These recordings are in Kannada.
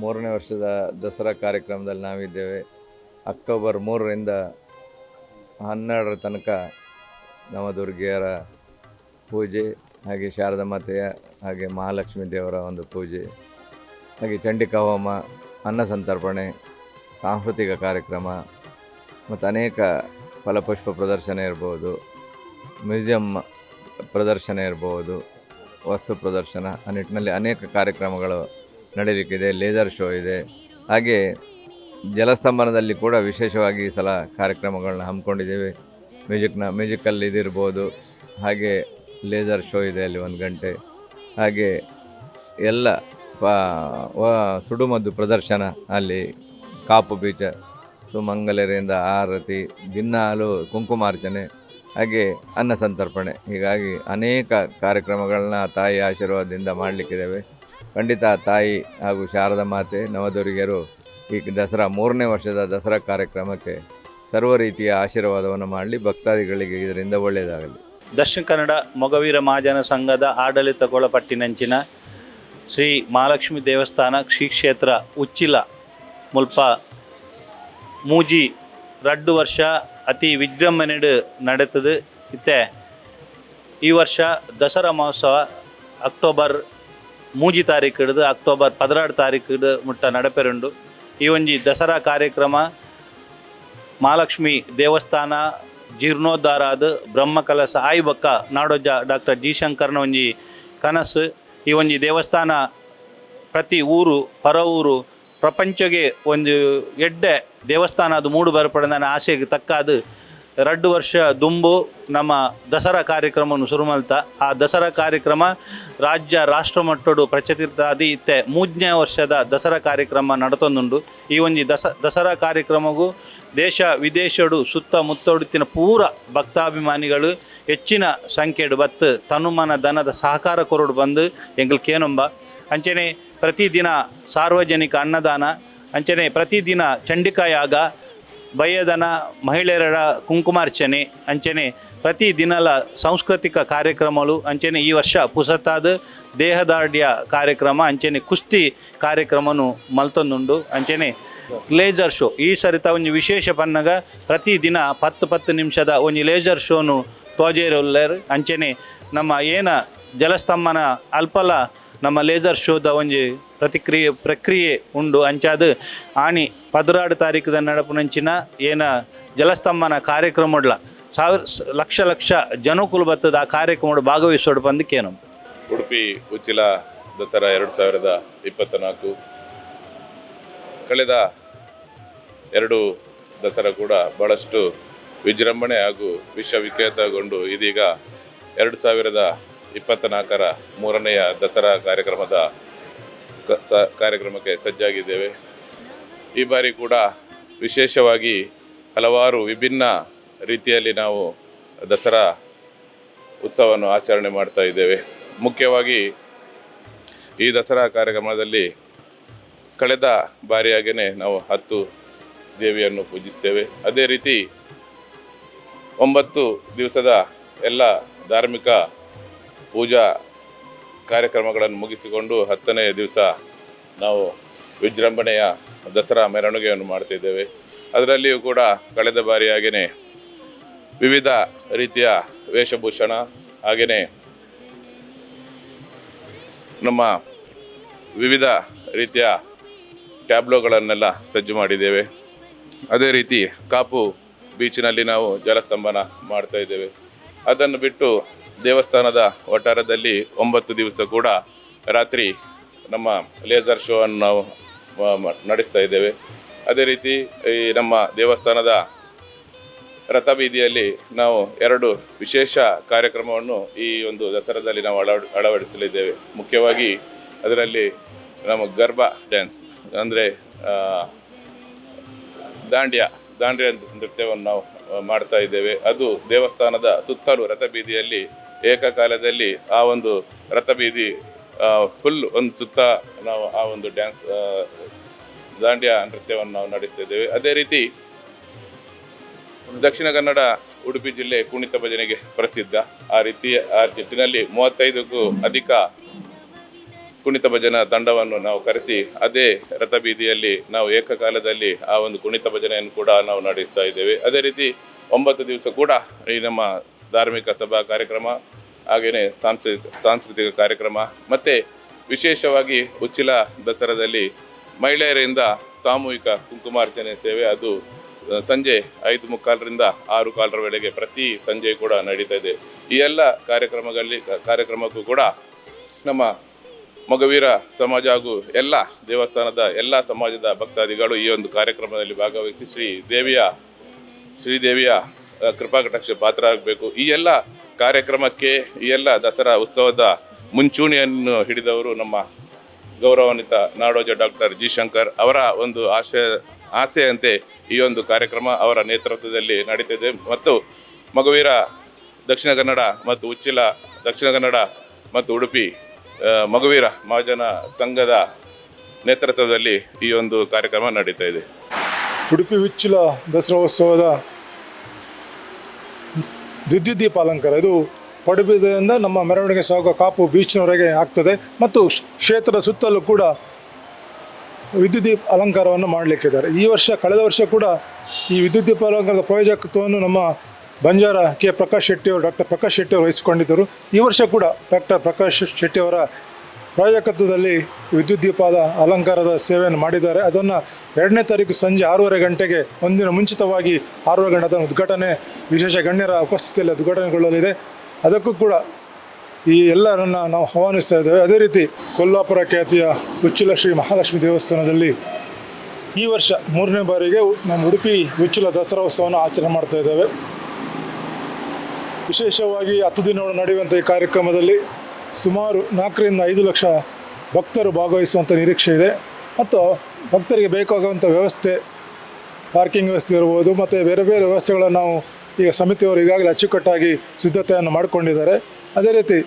ಮೂರನೇ ವರ್ಷದ ದಸರಾ ಕಾರ್ಯಕ್ರಮದಲ್ಲಿ ನಾವಿದ್ದೇವೆ. ಅಕ್ಟೋಬರ್ ಮೂರರಿಂದ ಹನ್ನೆರಡರ ತನಕ ನವದುರ್ಗಿಯರ ಪೂಜೆ, ಹಾಗೆ ಶಾರದಾ ಮಾತೆಯ ಹಾಗೆ ಮಹಾಲಕ್ಷ್ಮೀ ದೇವರ ಒಂದು ಪೂಜೆ, ಹಾಗೆ ಚಂಡಿಕಾ ಹೋಮ, ಅನ್ನ ಸಂತರ್ಪಣೆ, ಸಾಂಸ್ಕೃತಿಕ ಕಾರ್ಯಕ್ರಮ, ಮತ್ತು ಅನೇಕ ಫಲಪುಷ್ಪ ಪ್ರದರ್ಶನ ಇರ್ಬೋದು, ಮ್ಯೂಸಿಯಂ ಪ್ರದರ್ಶನ ಇರ್ಬೋದು, ವಸ್ತು ಪ್ರದರ್ಶನ, ಆ ನಿಟ್ಟಿನಲ್ಲಿ ಅನೇಕ ಕಾರ್ಯಕ್ರಮಗಳು ನಡೀಲಿಕ್ಕಿದೆ ಲೇಸರ್ ಶೋ ಇದೆ. ಹಾಗೆ ಜಲಸ್ತಂಭನದಲ್ಲಿ ಕೂಡ ವಿಶೇಷವಾಗಿ ಈ ಸಲ ಕಾರ್ಯಕ್ರಮಗಳನ್ನ ಹಮ್ಮಿಕೊಂಡಿದ್ದೇವೆ. ಮ್ಯೂಸಿಕ್ನ ಮ್ಯೂಸಿಕಲ್ಲಿ ಇದಿರ್ಬೋದು. ಹಾಗೆ ಲೇಸರ್ ಶೋ ಇದೆ ಅಲ್ಲಿ ಒಂದು ಗಂಟೆ. ಹಾಗೆ ಎಲ್ಲ ಸುಡುಮದ್ದು ಪ್ರದರ್ಶನ ಅಲ್ಲಿ ಕಾಪು ಬೀಚ ಸುಮಂಗಲರಿಂದ ಆರತಿ, ದಿನಾಲು ಕುಂಕುಮಾರ್ಚನೆ, ಹಾಗೆ ಅನ್ನ ಸಂತರ್ಪಣೆ. ಹೀಗಾಗಿ ಅನೇಕ ಕಾರ್ಯಕ್ರಮಗಳನ್ನ ತಾಯಿ ಆಶೀರ್ವಾದದಿಂದ ಮಾಡಲಿಕ್ಕಿದ್ದೇವೆ. ಖಂಡಿತ ತಾಯಿ ಹಾಗೂ ಶಾರದಾ ಮಾತೆ, ನವದುರ್ಗಿಯರು ಈ ದಸರಾ ಮೂರನೇ ವರ್ಷದ ದಸರಾ ಕಾರ್ಯಕ್ರಮಕ್ಕೆ ಸರ್ವ ರೀತಿಯ ಆಶೀರ್ವಾದವನ್ನು ಮಾಡಲಿ, ಭಕ್ತಾದಿಗಳಿಗೆ ಇದರಿಂದ ಒಳ್ಳೆಯದಾಗಲಿ. ದಕ್ಷಿಣ ಕನ್ನಡ ಮೊಗವೀರ ಮಹಾಜನ ಸಂಘದ ಆಡಳಿತಗೊಳಪಟ್ಟಿನಂಚಿನ ಶ್ರೀ ಮಹಾಲಕ್ಷ್ಮಿ ದೇವಸ್ಥಾನ ಶ್ರೀ ಕ್ಷೇತ್ರ ಉಚ್ಚಿಲ ಮುಲ್ಪ ಮೂಜಿ ರಡ್ಡು ವರ್ಷ ಅತಿ ವಿಜೃಂಭಣೆಡು ನಡೆತದೆ. ಇತ್ತೆ ಈ ವರ್ಷ ದಸರಾ ಮಹೋತ್ಸವ ಅಕ್ಟೋಬರ್ ಮೂಜಿ ತಾರೀಕು ಅಕ್ಟೋಬರ್ ಪದಿನಾರು ತಾರೀಕು ಮುಟ್ಟ ನಡಪೆರುಂಡು. ಈ ಒಂಜಿ ದಸರಾ ಕಾರ್ಯಕ್ರಮ ಮಹಾಲಕ್ಷ್ಮಿ ದೇವಸ್ಥಾನ ಜೀರ್ಣೋದ್ಧಾರ ಅದು ಬ್ರಹ್ಮಕಲಸ ಆಯ್ ಬಕ್ಕ ನಾಡೋಜ ಡಾಕ್ಟರ್ ಜಿ ಶಂಕರ್ನ ಒಂಜಿ ಕನಸು. ಈ ಒಂಜಿ ದೇವಸ್ಥಾನ ಪ್ರತಿ ಊರು ಪರ ಊರು, ಪ್ರಪಂಚಗೆ ಒಂದು ಎಡ್ಡೆ ದೇವಸ್ಥಾನ ಅದು ಮೂಡು ಬರಪಡನ ಆಸೆಗೆ ತಕ್ಕ ಅದು ಎರಡು ವರ್ಷ ದುಂಬು ನಮ್ಮ ದಸರಾ ಕಾರ್ಯಕ್ರಮವನ್ನು ಶುರುಮಲ್ತ ಆ ದಸರಾ ಕಾರ್ಯಕ್ರಮ ರಾಜ್ಯ ರಾಷ್ಟ್ರ ಮಟ್ಟಡು ಪ್ರಚಲಿತಾದಿ ಇತ್ತೆ. ಮೂರನೇ ವರ್ಷದ ದಸರಾ ಕಾರ್ಯಕ್ರಮ ನಡತೊಂದುಂಡು ಈ ಒಂಜಿ ದಸ, ದಸರಾ ಕಾರ್ಯಕ್ರಮಗೂ ದೇಶ ವಿದೇಶಡು ಸುತ್ತ ಮುತ್ತೊಡುತ್ತಿನ ಪೂರ ಭಕ್ತಾಭಿಮಾನಿಗಳು ಹೆಚ್ಚಿನ ಸಂಖ್ಯೆಡು ಬತ್ತು ತನುಮನ ದನದ ಸಹಕಾರ ಕೊರಡು ಬಂದು ಎಂಗಲ್ ಕೇನೊಂಬ. ಅಂಚನೆ ಪ್ರತಿದಿನ ಸಾರ್ವಜನಿಕ ಅನ್ನದಾನ, ಅಂಚನೆ ಪ್ರತಿದಿನ ಚಂಡಿಕಾಯಾಗ ಭಯದನ ಮಹಿಳೆಯರ ಕುಂಕುಮಾರ್ಚನೆ ಅಂಚನೆ, ಪ್ರತಿ ದಿನಲ ಸಾಂಸ್ಕೃತಿಕ ಕಾರ್ಯಕ್ರಮಗಳು, ಅಂಚನೆ ಈ ವರ್ಷ ಪುಸತಾದ ದೇಹದಾರ್ಢ್ಯ ಕಾರ್ಯಕ್ರಮ, ಅಂಚನೆ ಕುಸ್ತಿ ಕಾರ್ಯಕ್ರಮನು ಮಲ್ತೊಂದುಂಡು, ಅಂಚನೆ ಲೇಸರ್ ಶೋ. ಈ ಸರಿತ ಒಂದು ವಿಶೇಷ ಪನ್ನಗ ಪ್ರತಿದಿನ ಪತ್ತು ಪತ್ತು ನಿಮಿಷದ ಒಂದು ಲೇಸರ್ ಶೋನು ತೋಜೇರಲ್ಲರ್, ಅಂಚನೆ ನಮ್ಮ ಏನ ಜಲಸ್ತಂಭನ ಅಲ್ಪಲ ನಮ್ಮ ಲೇಸರ್ ಶೋದ ಒಂದು ಪ್ರತಿಕ್ರಿಯೆ, ಪ್ರಕ್ರಿಯೆ ಉಂಡು, ಅಂಚಾದ ಆಣಿ ತಾರೀಕದ ನಡಪುನಂಚಿನ ಏನ ಜಲಸ್ತಂಭನ ಕಾರ್ಯಕ್ರಮಡ್ಲ ಸಾವಿರ ಸ- ಲಕ್ಷ ಲಕ್ಷ ಜನಕುಲು ಬತ್ತದ ಆ ಕಾರ್ಯಕ್ರಮ ಭಾಗವಹಿಸೋಡು ಬಂದಕ್ಕೇನು ಉಡುಪಿ, ಉಚ್ಚಿಲ, ದಸರಾ ಎರಡು ಸಾವಿರದ ಇಪ್ಪತ್ತ ನಾಲ್ಕು ಕಳೆದ ಎರಡು ದಸರಾ ಕೂಡ ಬಹಳಷ್ಟು ವಿಜೃಂಭಣೆ ಹಾಗೂ ವಿಶ್ವವಿಖ್ಯಾತಗೊಂಡು ಇದೀಗ ಎರಡು ಸಾವಿರದ ಇಪ್ಪತ್ತ ನಾಲ್ಕರ ಮೂರನೆಯ ದಸರಾ ಕಾರ್ಯಕ್ರಮದ ಕಾರ್ಯಕ್ರಮಕ್ಕೆ ಸಜ್ಜಾಗಿದ್ದೇವೆ. ಈ ಬಾರಿ ಕೂಡ ವಿಶೇಷವಾಗಿ ಹಲವಾರು ವಿಭಿನ್ನ ರೀತಿಯಲ್ಲಿ ನಾವು ದಸರಾ ಉತ್ಸವವನ್ನು ಆಚರಣೆ ಮಾಡ್ತಾ ಇದ್ದೇವೆ. ಮುಖ್ಯವಾಗಿ ಈ ದಸರಾ ಕಾರ್ಯಕ್ರಮದಲ್ಲಿ ಕಳೆದ ಬಾರಿಯಾಗೇ ನಾವು ಹತ್ತು ದೇವಿಯನ್ನು ಪೂಜಿಸ್ತೇವೆ. ಅದೇ ರೀತಿ ಒಂಬತ್ತು ದಿವಸದ ಎಲ್ಲ ಧಾರ್ಮಿಕ ಪೂಜಾ ಕಾರ್ಯಕ್ರಮಗಳನ್ನು ಮುಗಿಸಿಕೊಂಡು ಹತ್ತನೇ ದಿವಸ ನಾವು ವಿಜೃಂಭಣೆಯ ದಸರಾ ಮೆರವಣಿಗೆಯನ್ನು ಮಾಡ್ತಿದ್ದೇವೆ. ಅದರಲ್ಲಿಯೂ ಕೂಡ ಕಳೆದ ಬಾರಿಯಾಗೇ ವಿವಿಧ ರೀತಿಯ ವೇಷಭೂಷಣ ಹಾಗೆಯೇ ನಮ್ಮ ವಿವಿಧ ರೀತಿಯ ಟ್ಯಾಬ್ಲೋಗಳನ್ನೆಲ್ಲ ಸಜ್ಜು ಮಾಡಿದ್ದೇವೆ. ಅದೇ ರೀತಿ ಕಾಪು ಬೀಚಿನಲ್ಲಿ ನಾವು ಜಲಸ್ತಂಭನ ಮಾಡ್ತಾ ಇದ್ದೇವೆ. ಅದನ್ನು ಬಿಟ್ಟು ದೇವಸ್ಥಾನದ ವಠಾರದಲ್ಲಿ ಒಂಬತ್ತು ದಿವಸ ಕೂಡ ರಾತ್ರಿ ನಮ್ಮ ಲೇಸರ್ ಶೋ ಅನ್ನು ನಾವು ನಡೆಸ್ತಾ ಇದ್ದೇವೆ. ಅದೇ ರೀತಿ ಈ ನಮ್ಮ ದೇವಸ್ಥಾನದ ರಥಬೀದಿಯಲ್ಲಿ ನಾವು ಎರಡು ವಿಶೇಷ ಕಾರ್ಯಕ್ರಮವನ್ನು ಈ ಒಂದು ದಸರಾದಲ್ಲಿ ನಾವು ಅಳವ ಅಳವಡಿಸಲಿದ್ದೇವೆ. ಮುಖ್ಯವಾಗಿ ಅದರಲ್ಲಿ ನಮ್ಮ ಗರ್ಭ ಡ್ಯಾನ್ಸ್ ಅಂದರೆ ದಾಂಡ್ಯ ದಾಂಡ್ಯ ನೃತ್ಯವನ್ನು ನಾವು ಮಾಡ್ತಾ ಇದ್ದೇವೆ. ಅದು ದೇವಸ್ಥಾನದ ಸುತ್ತಲೂ ರಥಬೀದಿಯಲ್ಲಿ ಏಕಕಾಲದಲ್ಲಿ ಆ ಒಂದು ರಥಬೀದಿ ಫುಲ್ ಒಂದು ಸುತ್ತ ನಾವು ಆ ಒಂದು ಡ್ಯಾನ್ಸ್ ದಾಂಡ್ಯ ನೃತ್ಯವನ್ನು ನಾವು ನಡೆಸ್ತಾ ಇದ್ದೇವೆ. ಅದೇ ರೀತಿ ದಕ್ಷಿಣ ಕನ್ನಡ, ಉಡುಪಿ ಜಿಲ್ಲೆ ಕುಣಿತ ಭಜನೆಗೆ ಪ್ರಸಿದ್ಧ. ಆ ರೀತಿ, ಆ ನಿಟ್ಟಿನಲ್ಲಿ ಮೂವತ್ತೈದಕ್ಕೂ ಅಧಿಕ ಕುಣಿತ ಭಜನಾ ತಂಡವನ್ನು ನಾವು ಕರೆಸಿ, ಅದೇ ರಥಬೀದಿಯಲ್ಲಿ ನಾವು ಏಕಕಾಲದಲ್ಲಿ ಆ ಒಂದು ಕುಣಿತ ಭಜನೆಯನ್ನು ಕೂಡ ನಾವು ನಡೆಸ್ತಾ ಇದ್ದೇವೆ. ಅದೇ ರೀತಿ, ಒಂಬತ್ತು ದಿವಸ ಕೂಡ ಈ ನಮ್ಮ ಧಾರ್ಮಿಕ ಸಭಾ ಕಾರ್ಯಕ್ರಮ ಹಾಗೆಯೇ ಸಾಂಸ್ಕೃತಿಕ ಸಾಂಸ್ಕೃತಿಕ ಕಾರ್ಯಕ್ರಮ ಮತ್ತು ವಿಶೇಷವಾಗಿ ಉಚ್ಚಿಲ ದಸರಾದಲ್ಲಿ ಮಹಿಳೆಯರಿಂದ ಸಾಮೂಹಿಕ ಕುಂಕುಮಾರ್ಚನೆ ಸೇವೆ. ಅದು ಸಂಜೆ ಐದು ಮುಕ್ಕಾಲರಿಂದ ಆರು ಕಾಲರ ವೇಳೆಗೆ ಪ್ರತಿ ಸಂಜೆ ಕೂಡ ನಡೀತಾ ಇದೆ. ಈ ಎಲ್ಲ ಕಾರ್ಯಕ್ರಮಗಳಲ್ಲಿ ಕಾರ್ಯಕ್ರಮಕ್ಕೂ ಕೂಡ ನಮ್ಮ ಮಗವೀರ ಸಮಾಜ ಹಾಗೂ ಎಲ್ಲ ದೇವಸ್ಥಾನದ, ಎಲ್ಲ ಸಮಾಜದ ಭಕ್ತಾದಿಗಳು ಈ ಒಂದು ಕಾರ್ಯಕ್ರಮದಲ್ಲಿ ಭಾಗವಹಿಸಿ ಶ್ರೀ ದೇವಿಯ ಶ್ರೀದೇವಿಯ ಕೃಪಾಕಟಾಕ್ಷ ಪಾತ್ರ ಆಗಬೇಕು ಈ ಎಲ್ಲ ಕಾರ್ಯಕ್ರಮಕ್ಕೆ, ಈ ಎಲ್ಲ ದಸರಾ ಉತ್ಸವದ ಮುಂಚೂಣಿಯನ್ನು ಹಿಡಿದವರು ನಮ್ಮ ಗೌರವಾನ್ವಿತ ನಾಡೋಜ ಡಾಕ್ಟರ್ ಜಿ ಶಂಕರ್ ಅವರ ಒಂದು ಆಶಯ ಆಸೆಯಂತೆ ಈ ಒಂದು ಕಾರ್ಯಕ್ರಮ ಅವರ ನೇತೃತ್ವದಲ್ಲಿ ನಡೀತಿದೆ. ಮತ್ತು ಮಗುವೀರ ದಕ್ಷಿಣ ಕನ್ನಡ ಮತ್ತು ಉಚ್ಚಿಲ ದಕ್ಷಿಣ ಕನ್ನಡ ಮತ್ತು ಉಡುಪಿ ಮಗುವೀರ ಮಹಾಜನ ಸಂಘದ ನೇತೃತ್ವದಲ್ಲಿ ಈ ಒಂದು ಕಾರ್ಯಕ್ರಮ ನಡೀತಾ ಇದೆ. ಉಡುಪಿ ಉಚ್ಚಿಲ ದಸರಾ ಉತ್ಸವದ ವಿದ್ಯುತ್ ದೀಪ ಅಲಂಕಾರ. ಇದು ಪಡುಬಿದ್ರಿಂದ ನಮ್ಮ ಮೆರವಣಿಗೆ ಸಾಗುವ ಕಾಪು ಬೀಚ್ನವರೆಗೆ ಆಗ್ತದೆ ಮತ್ತು ಕ್ಷೇತ್ರದ ಸುತ್ತಲೂ ಕೂಡ ವಿದ್ಯುತ್ ದೀಪ ಅಲಂಕಾರವನ್ನು ಮಾಡಲಿಕ್ಕಿದ್ದಾರೆ. ಈ ವರ್ಷ, ಕಳೆದ ವರ್ಷ ಕೂಡ ಈ ವಿದ್ಯುತ್ ದೀಪ ಅಲಂಕಾರದ ಪ್ರಯೋಜಕತ್ವವನ್ನು ನಮ್ಮ ಬಂಜಾರ ಕೆ. ಪ್ರಕಾಶ್ ಶೆಟ್ಟಿಯವರು, ಡಾಕ್ಟರ್ ಪ್ರಕಾಶ್ ಶೆಟ್ಟಿಯವರು ವಹಿಸಿಕೊಂಡಿದ್ದರು. ಈ ವರ್ಷ ಕೂಡ ಡಾಕ್ಟರ್ ಪ್ರಕಾಶ್ ಶೆಟ್ಟಿಯವರ ಪ್ರಾಯೋಜಕತ್ವದಲ್ಲಿ ವಿದ್ಯುತ್ ದೀಪದ ಅಲಂಕಾರದ ಸೇವೆಯನ್ನು ಮಾಡಿದ್ದಾರೆ. ಅದನ್ನು ಎರಡನೇ ತಾರೀಕು ಸಂಜೆ ಆರೂವರೆ ಗಂಟೆಗೆ ಒಂದಿನ ಮುಂಚಿತವಾಗಿ ಆರೂವರೆ ಗಂಟೆ ಅದನ್ನು ಉದ್ಘಾಟನೆ, ವಿಶೇಷ ಗಣ್ಯರ ಉಪಸ್ಥಿತಿಯಲ್ಲಿ ಉದ್ಘಾಟನೆಗೊಳ್ಳಲಿದೆ. ಅದಕ್ಕೂ ಕೂಡ ಈ ಎಲ್ಲರನ್ನು ನಾವು ಆಹ್ವಾನಿಸ್ತಾ ಇದ್ದೇವೆ. ಅದೇ ರೀತಿ ಕೊಲ್ಲಾಪುರ ಖ್ಯಾತಿಯ ಉಚ್ಚುಲ ಶ್ರೀ ಮಹಾಲಕ್ಷ್ಮಿ ದೇವಸ್ಥಾನದಲ್ಲಿ ಈ ವರ್ಷ ಮೂರನೇ ಬಾರಿಗೆ ನಮ್ಮ ಉಡುಪಿ ಉಚ್ಚುಲ ದಸರಾ ಉತ್ಸವವನ್ನು ಆಚರಣೆ ಮಾಡ್ತಾ ಇದ್ದೇವೆ. ವಿಶೇಷವಾಗಿ ಹತ್ತು ದಿನಗಳು ನಡೆಯುವಂಥ ಈ ಕಾರ್ಯಕ್ರಮದಲ್ಲಿ ಸುಮಾರು ನಾಲ್ಕರಿಂದ ಐದು ಲಕ್ಷ ಭಕ್ತರು ಭಾಗವಹಿಸುವಂಥ ನಿರೀಕ್ಷೆ ಇದೆ. ಮತ್ತು ಭಕ್ತರಿಗೆ ಬೇಕಾಗುವಂಥ ವ್ಯವಸ್ಥೆ ಪಾರ್ಕಿಂಗ್ ವ್ಯವಸ್ಥೆ ಇರ್ಬೋದು, ಮತ್ತು ಬೇರೆ ಬೇರೆ ವ್ಯವಸ್ಥೆಗಳನ್ನು ನಾವು ಈಗ ಸಮಿತಿಯವರು ಈಗಾಗಲೇ ಅಚ್ಚುಕಟ್ಟಾಗಿ ಸಿದ್ಧತೆಯನ್ನು ಮಾಡಿಕೊಂಡಿದ್ದಾರೆ. ಅದೇ ರೀತಿ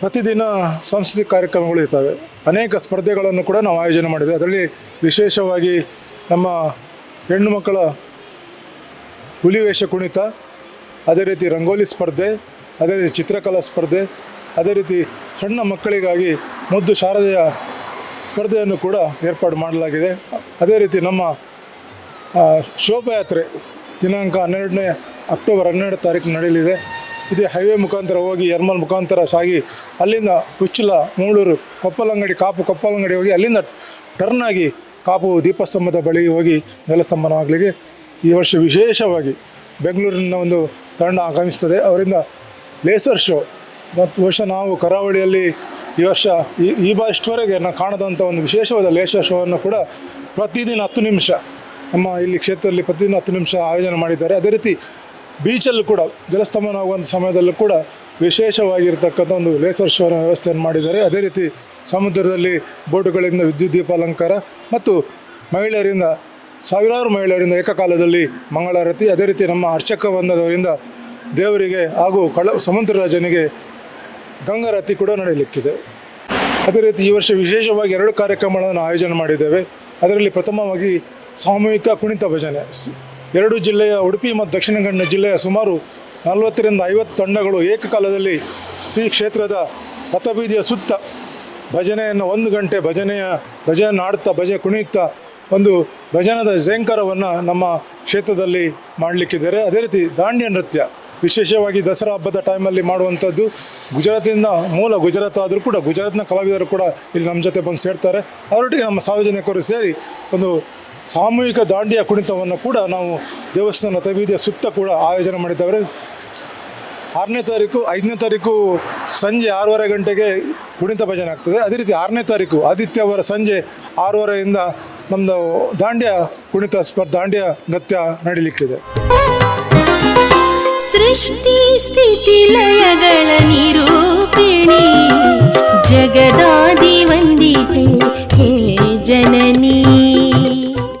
ಪ್ರತಿದಿನ ಸಾಂಸ್ಕೃತಿಕ ಕಾರ್ಯಕ್ರಮಗಳು ಇರ್ತವೆ. ಅನೇಕ ಸ್ಪರ್ಧೆಗಳನ್ನು ಕೂಡ ನಾವು ಆಯೋಜನೆ ಮಾಡಿದ್ದೇವೆ. ಅದರಲ್ಲಿ ವಿಶೇಷವಾಗಿ ನಮ್ಮ ಹೆಣ್ಣು ಮಕ್ಕಳ ಹುಲಿವೇಷ ಕುಣಿತ, ಅದೇ ರೀತಿ ರಂಗೋಲಿ ಸ್ಪರ್ಧೆ, ಅದೇ ರೀತಿ ಚಿತ್ರಕಲಾ ಸ್ಪರ್ಧೆ ಅದೇ ರೀತಿ ಸಣ್ಣ ಮಕ್ಕಳಿಗಾಗಿ ಮುದ್ದು ಶಾರದೆಯ ಸ್ಪರ್ಧೆಯನ್ನು ಕೂಡ ಏರ್ಪಾಡು ಮಾಡಲಾಗಿದೆ. ಅದೇ ರೀತಿ ನಮ್ಮ ಶೋಭಾಯಾತ್ರೆ ದಿನಾಂಕ ಹನ್ನೆರಡನೇ ಅಕ್ಟೋಬರ್ ಹನ್ನೆರಡು ತಾರೀಕು ನಡೆಯಲಿದೆ. ಇದೇ ಹೈವೇ ಮುಖಾಂತರ ಹೋಗಿ ಯರ್ಮಲ್ ಮುಖಾಂತರ ಸಾಗಿ ಅಲ್ಲಿಂದ ಉಚ್ಚಲ ಮೂಳೂರು, ಕೊಪ್ಪಲಂಗಡಿ, ಕಾಪು, ಕೊಪ್ಪಲಂಗಡಿ ಹೋಗಿ ಅಲ್ಲಿಂದ ಟರ್ನ್ ಆಗಿ ಕಾಪು ದೀಪಸ್ತಂಭದ ಬಳಿ ಹೋಗಿ ನೆಲಸ್ತಂಭನವಾಗಲಿಗೆ ಈ ವರ್ಷ ವಿಶೇಷವಾಗಿ ಬೆಂಗಳೂರಿನ ಒಂದು ತಂಡ ಆಗಮಿಸ್ತದೆ ಅವರಿಂದ ಲೇಸರ್ ಶೋ ಮತ್ತು ವರ್ಷ ನಾವು ಕರಾವಳಿಯಲ್ಲಿ ಈ ವರ್ಷ ಈ ಈ ಬಾ ಇಷ್ಟವರೆಗೆ ನಾವು ಕಾಣದಂಥ ಒಂದು ವಿಶೇಷವಾದ ಲೇಸರ್ ಶೋವನ್ನು ಕೂಡ ಪ್ರತಿದಿನ ಹತ್ತು ನಿಮಿಷ ನಮ್ಮ ಇಲ್ಲಿ ಕ್ಷೇತ್ರದಲ್ಲಿ ಪ್ರತಿದಿನ ಹತ್ತು ನಿಮಿಷ ಆಯೋಜನೆ ಮಾಡಿದ್ದಾರೆ. ಅದೇ ರೀತಿ ಬೀಚಲ್ಲೂ ಕೂಡ ಜಲಸ್ತಂಭನ ಆಗುವಂಥ ಸಮಯದಲ್ಲೂ ಕೂಡ ವಿಶೇಷವಾಗಿರ್ತಕ್ಕಂಥ ಒಂದು ಲೇಸರ್ ಶೋನ ವ್ಯವಸ್ಥೆಯನ್ನು ಮಾಡಿದ್ದಾರೆ. ಅದೇ ರೀತಿ ಸಮುದ್ರದಲ್ಲಿ ಬೋಟುಗಳಿಂದ ವಿದ್ಯುತ್ ದೀಪ ಅಲಂಕಾರ ಮತ್ತು ಮಹಿಳೆಯರಿಂದ, ಸಾವಿರಾರು ಮಹಿಳೆಯರಿಂದ ಏಕಕಾಲದಲ್ಲಿ ಮಂಗಳಾರತಿ, ಅದೇ ರೀತಿ ನಮ್ಮ ಅರ್ಚಕ ಬಂದದವರಿಂದ ದೇವರಿಗೆ ಹಾಗೂ ಕಳ, ಸಮುದ್ರ ರಾಜನಿಗೆ ಗಂಗಾರತಿ ಕೂಡ ನಡೆಯಲಿಕ್ಕಿದೆ ಅದೇ ರೀತಿ ಈ ವರ್ಷ ವಿಶೇಷವಾಗಿ ಎರಡು ಕಾರ್ಯಕ್ರಮಗಳನ್ನು ಆಯೋಜನೆ ಮಾಡಿದ್ದೇವೆ. ಅದರಲ್ಲಿ ಪ್ರಥಮವಾಗಿ ಸಾಮೂಹಿಕ ಕುಣಿತ ಭಜನೆ. ಸ್- ಎರಡು ಜಿಲ್ಲೆಯ ಉಡುಪಿ ಮತ್ತು ದಕ್ಷಿಣ ಕನ್ನಡ ಜಿಲ್ಲೆಯ ಸುಮಾರು ನಲವತ್ತರಿಂದ ಐವತ್ತು ತಂಡಗಳು ಏಕಕಾಲದಲ್ಲಿ ಶ್ರೀ ಕ್ಷೇತ್ರದ ರಥಬೀದಿಯ ಸುತ್ತ ಭಜನೆಯನ್ನು ಒಂದು ಗಂಟೆ ಭಜನೆಯ ಭಜನೆ ಆಡ್ತಾ ಭಜನೆ ಕುಣಿಯುತ್ತಾ ಒಂದು ಭಜನದ ಝೇಂಕಾರವನ್ನು ನಮ್ಮ ಕ್ಷೇತ್ರದಲ್ಲಿ ಮಾಡಲಿಕ್ಕಿದ್ದಾರೆ. ಅದೇ ರೀತಿ ದಾಂಡ್ಯ ನೃತ್ಯ. ವಿಶೇಷವಾಗಿ ದಸರಾ ಹಬ್ಬದ ಟೈಮಲ್ಲಿ ಮಾಡುವಂಥದ್ದು ಗುಜರಾತಿಂದ ಮೂಲ ಗುಜರಾತ್ ಆದರೂ ಕೂಡ ಗುಜರಾತ್ನ ಕಲಾವಿದರು ಕೂಡ ಇಲ್ಲಿ ನಮ್ಮ ಜೊತೆ ಬಂದು ಸೇರ್ತಾರೆ. ಅವರೊಟ್ಟಿಗೆ ನಮ್ಮ ಸಾರ್ವಜನಿಕರು ಸೇರಿ ಒಂದು ಸಾಮೂಹಿಕ ದಾಂಡಿಯ ಕುಣಿತವನ್ನು ಕೂಡ ನಾವು ದೇವಸ್ಥಾನ ತಬೀದಿಯ ಸುತ್ತ ಕೂಡ ಆಯೋಜನೆ ಮಾಡಿದ್ದಾರೆ ಆರನೇ ತಾರೀಕು, ಐದನೇ ತಾರೀಕು ಸಂಜೆ ಆರೂವರೆ ಗಂಟೆಗೆ ಕುಣಿತ ಭಜನೆ ಆಗ್ತದೆ. ಅದೇ ರೀತಿ ಆರನೇ ತಾರೀಕು ಆದಿತ್ಯವಾರ ಸಂಜೆ ಆರೂವರೆಯಿಂದ ನಮ್ಮದು ದಾಂಡ್ಯ ಕುಣಿತ ಸ್ಪರ್, ದಾಂಡ್ಯ ನೃತ್ಯ ನಡೀಲಿಕ್ಕಿದೆ. ಸೃಷ್ಟಿ ಸ್ಥಿತಿ ಲಯಗಳ ನಿರೂಪಿಣಿ ಜಗದಾದಿ ವಂದಿತೆ ಹೇ ಜನನೀ